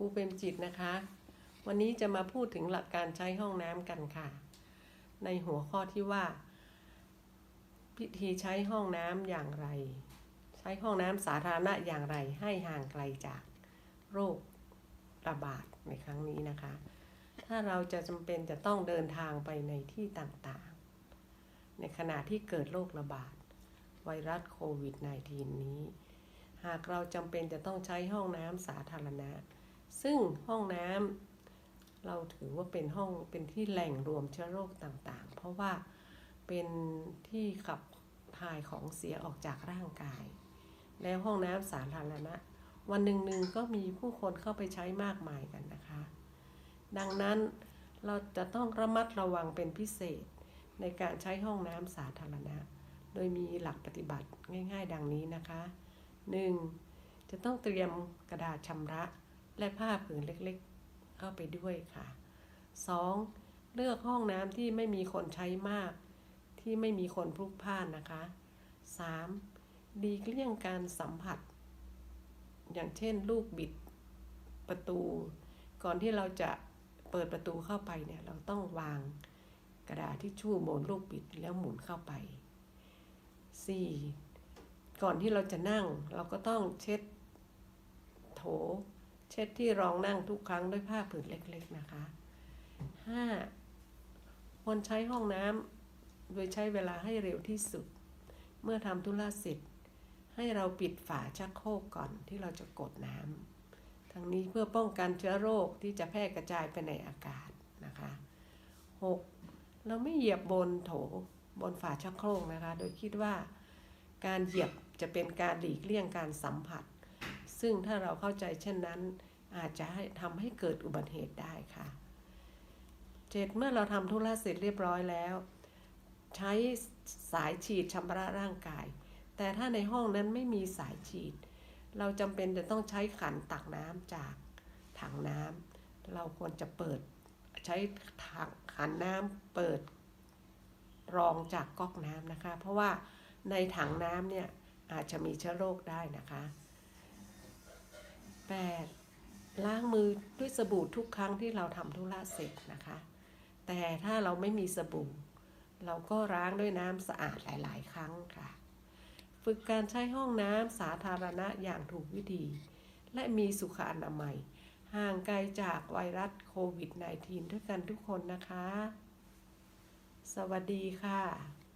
ครูเป็นจิตนะคะ วันนี้จะมาพูดถึงหลักการใช้ห้องน้ำกันค่ะ ในหัวข้อที่ว่า พิธีใช้ห้องน้ำอย่างไร ใช้ห้องน้ำสาธารณะอย่างไรให้ห่างไกลจากโรคระบาดในครั้งนี้นะคะ ถ้าเราจะจำเป็นจะต้องเดินทางไปในที่ต่างๆ ในขณะที่เกิดโรคระบาด ไวรัสโควิด -19 นี้ หากเราจำเป็นจะต้องใช้ห้องน้ำสาธารณะ ซึ่งห้องน้ำเราถือว่าเป็นห้องเป็นที่แหล่งรวมเชื้อโรคต่างๆ เพราะว่าเป็นที่ขับถ่ายของเสียออกจากร่างกาย แล้วห้องน้ำสาธารณะ วันหนึ่งหนึ่งก็มีผู้คนเข้าไปใช้มากมายกันนะคะ ดังนั้นเราจะต้องระมัดระวังเป็นพิเศษในการใช้ห้องน้ำสาธารณะ โดยมีหลักปฏิบัติง่าย ๆ ดังนี้นะคะ 1. จะต้องเตรียมกระดาษชำระ และผ้าผืนเล็กๆ เข้าไปด้วยค่ะ 2. เลือกห้องน้ำที่ไม่มีคนใช้มาก ที่ไม่มีคนพลุกพล่านนะคะ 3. ดีเลี่ยงการสัมผัส อย่างเช่นลูกบิดประตู ก่อนที่เราจะเปิดประตูเข้าไปเนี่ยเราต้องวางกระดาษที่ชู่บนลูกบิดแล้วหมุนเข้าไป 4. ก่อนที่เราจะนั่งเราก็ต้องเช็ดโถ เช็ดที่รองนั่งทุกครั้งด้วยผ้าผืนเล็กๆนะคะ 5. ควรใช้ห้องน้ำโดยใช้เวลาให้เร็วที่สุด เมื่อทำธุระเสร็จ ให้เราปิดฝาชักโครกก่อนที่เราจะกดน้ำทั้งนี้เพื่อป้องกันเชื้อโรคที่จะแพร่กระจายไปในอากาศนะคะ 6. เราไม่เหยียบบนโถบนฝาชักโครกนะคะ โดยคิดว่าการเหยียบจะเป็นการหลีกเลี่ยงการสัมผัส ซึ่งถ้าเราเข้าใจเช่นนั้น อาจจะทำให้เกิดอุบัติเหตุได้ค่ะเจ็ดเมื่อเราทำธุระเสร็จเรียบร้อยแล้ว ใช้สายฉีดชำระร่างกาย แต่ถ้าในห้องนั้นไม่มีสายฉีด เราจำเป็นจะต้องใช้ขันตักน้ำจากถังน้ำเราควรจะเปิดใช้ถังขันน้ำเปิดรองจากก๊อกน้ำนะคะ เพราะว่าในถังน้ำเนี่ยอาจจะมีเชื้อโรคได้นะคะ 8. ล้างมือด้วยสบู่ทุกครั้งที่เราทำธุระเสร็จนะคะ แต่ถ้าเราไม่มีสบู่ เราก็ล้างด้วยน้ำสะอาดหลาย ๆ ครั้งค่ะ ฝึกการใช้ห้องน้ำสาธารณะอย่างถูกวิธี และมีสุขอนามัย ห่างไกลจากไวรัสโควิด -19 ด้วยกันทุกคนนะคะ สวัสดีค่ะ